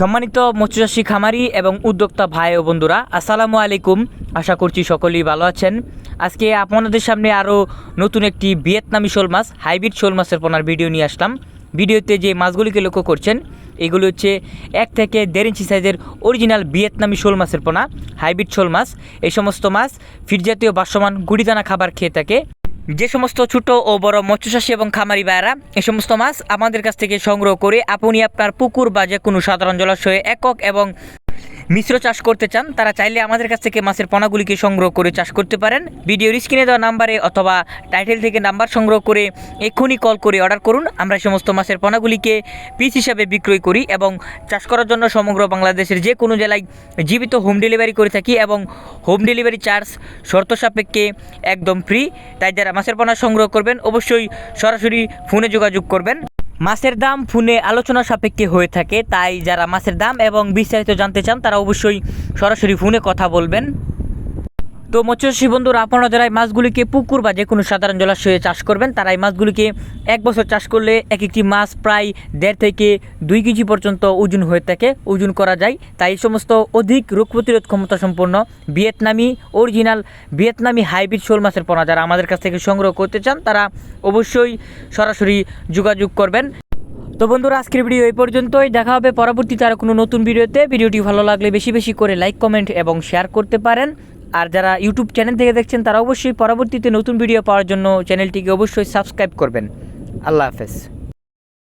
সম্মানিত মৎস্যচাষী খামারি এবং উদ্যোক্তা ভাই ও বন্ধুরা, আসসালামু আলাইকুম। আশা করছি সকলেই ভালো আছেন। আজকে আপনাদের সামনে আরও নতুন একটি ভিয়েতনামি শোল মাছ, হাইব্রিড শোল মাছের পোনার ভিডিও নিয়ে আসলাম। ভিডিওতে যে মাছগুলিকে লক্ষ্য করছেন, এগুলো হচ্ছে এক থেকে দেড় ইঞ্চি সাইজের অরিজিনাল ভিয়েতনামি শোল মাছের পোনা, হাইব্রিড শোল মাছ। এই সমস্ত মাছ ফিট জাতীয় বাসমান গুড়িদানা খাবার খেয়ে থাকে। যে সমস্ত ছোট ও বড় মৎস্যচাষী এবং খামারি বায়রা এ সমস্ত মাছ আমাদের কাছ থেকে সংগ্রহ করে আপনি আপনার পুকুর বা যে কোনো সাধারণ জলাশয়ে একক এবং মিশ্র চাষ করতে চান, তারা চাইলে আমাদের কাছ থেকে মাছের পোনাগুলিকে সংগ্রহ করে চাষ করতে পারেন। ভিডিওর স্ক্রিনে দেওয়া নাম্বারে অথবা টাইটেল থেকে নাম্বার সংগ্রহ করে এক্ষুনি কল করে অর্ডার করুন। আমরা সমস্ত মাছের পোনাগুলিকে পিস হিসাবে বিক্রয় করি এবং চাষ করার জন্য সমগ্র বাংলাদেশের যে কোনো জেলায় জীবিত হোম ডেলিভারি করে থাকি এবং হোম ডেলিভারি চার্জ শর্ত সাপেক্ষে একদম ফ্রি। তাই যারা মাছের পোনা সংগ্রহ করবেন, অবশ্যই সরাসরি ফোনে যোগাযোগ করবেন। মাছের দাম ফোনে আলোচনা সাপেক্ষে হয়ে থাকে, তাই যারা মাছের দাম এবং বিস্তারিত জানতে চান, তারা অবশ্যই সরাসরি ফোনে কথা বলবেন। তো মৎস্যচাষী বন্ধুরা আপনারা যারা এই মাছগুলিকে পুকুর বা যে কোনো সাধারণ জলাশয়ে চাষ করবেন, তারা এই মাছগুলিকে এক বছর চাষ করলে এক একটি মাছ প্রায় দেড় থেকে দুই কেজি পর্যন্ত ওজন হয়ে থাকে, ওজন করা যায়। তাই এই সমস্ত অধিক রোগ প্রতিরোধ ক্ষমতা সম্পন্ন ভিয়েতনামি অরিজিনাল ভিয়েতনামি হাইব্রিড শোল মাছের পোনা যারা আমাদের কাছ থেকে সংগ্রহ করতে চান, তারা অবশ্যই সরাসরি যোগাযোগ করবেন। তো বন্ধুরা, আজকের ভিডিও এই পর্যন্তই। দেখা হবে পরবর্তীতে আর কোনো নতুন ভিডিওতে। ভিডিওটি ভালো লাগলে বেশি বেশি করে লাইক, কমেন্ট এবং শেয়ার করতে পারেন। আর যারা ইউটিউব চ্যানেল থেকে দেখছেন, তারা অবশ্যই পরবর্তীতে নতুন ভিডিও পাওয়ার জন্য চ্যানেলটিকে অবশ্যই সাবস্ক্রাইব করবেন। আল্লাহ হাফেজ।